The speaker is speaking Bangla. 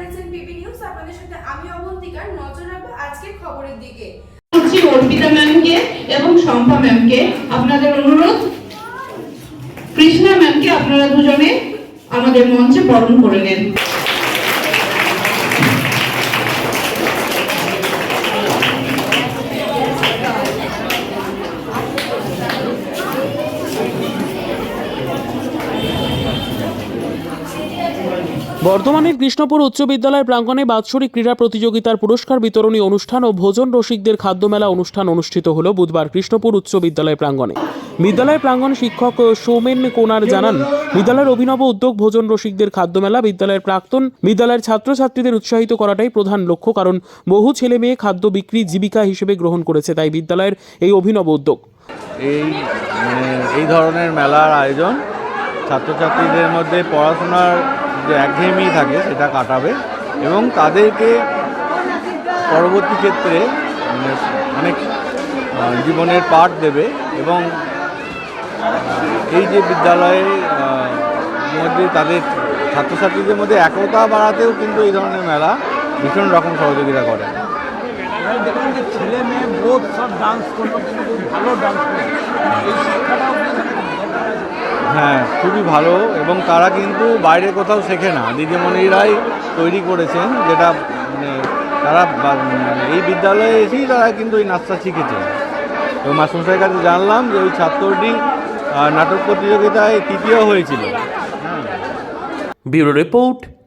দেখছেন পিপি নিউজ আপনাদের সাথে আমি অবন্তিকার আপনাদের অনুরোধ, কৃষ্ণা ম্যামকে আপনারা দুজনে আমাদের মঞ্চে বরণ করে নেন। বর্ধমানের কৃষ্ণপুর উচ্চ বিদ্যালয় প্রাঙ্গণে বাৎসরিক ক্রীড়া প্রতিযোগিতার পুরস্কার বিতরণী অনুষ্ঠান ও ভোজন রসিকদের খাদ্যমেলা অনুষ্ঠান অনুষ্ঠিত হল বুধবার কৃষ্ণপুর উচ্চ বিদ্যালয় প্রাঙ্গণে। বিদ্যালয় প্রাঙ্গণ শিক্ষক সৌমেন কোনার জানান, বিদ্যালয়ের অভিনব উদ্যোগ, ভোজন রসিকদের খাদ্যমেলা বিদ্যালয়ের প্রাক্তন, বিদ্যালয়ের ছাত্রছাত্রীদের উৎসাহিত করাটাই প্রধান লক্ষ্য কারণ বহু ছেলে মেয়ে খাদ্য বিক্রি, জীবিকা হিসেবে গ্রহণ করেছে তাই বিদ্যালয়ের এই অভিনব উদ্যোগ। এই মানে এই ধরনের মেলার আয়োজন ছাত্রছাত্রীদের মধ্যে পড়াশোনার একঘেয়েমি থাকে সেটা কাটাবে এবং তাদেরকে পরবর্তী ক্ষেত্রে অনেক জীবনের পাঠ দেবে এবং এই যে বিদ্যালয়ে মধ্যে তাদের ছাত্রছাত্রীদের মধ্যে একতা বাড়াতেও কিন্তু এই ধরনের মেলা ভীষণ রকম সহযোগিতা করে। যে ছেলে মেয়ে সব ডান্স ভালো ডান্স হ্যাঁ খুবই ভালো এবং তারা কিন্তু বাইরে কোথাও শেখে না। দিদিমণিরাই তৈরি করেছেন যেটা মানে তারা মানে এই বিদ্যালয়ে এসেই তারা কিন্তু এই নাচটা শিখেছে। তো মাসুমশাই কাছে জানলাম যে ওই ছাত্রটি নাটক প্রতিযোগিতায় তৃতীয় হয়েছিল। হ্যাঁ ব্যুরো রিপোর্ট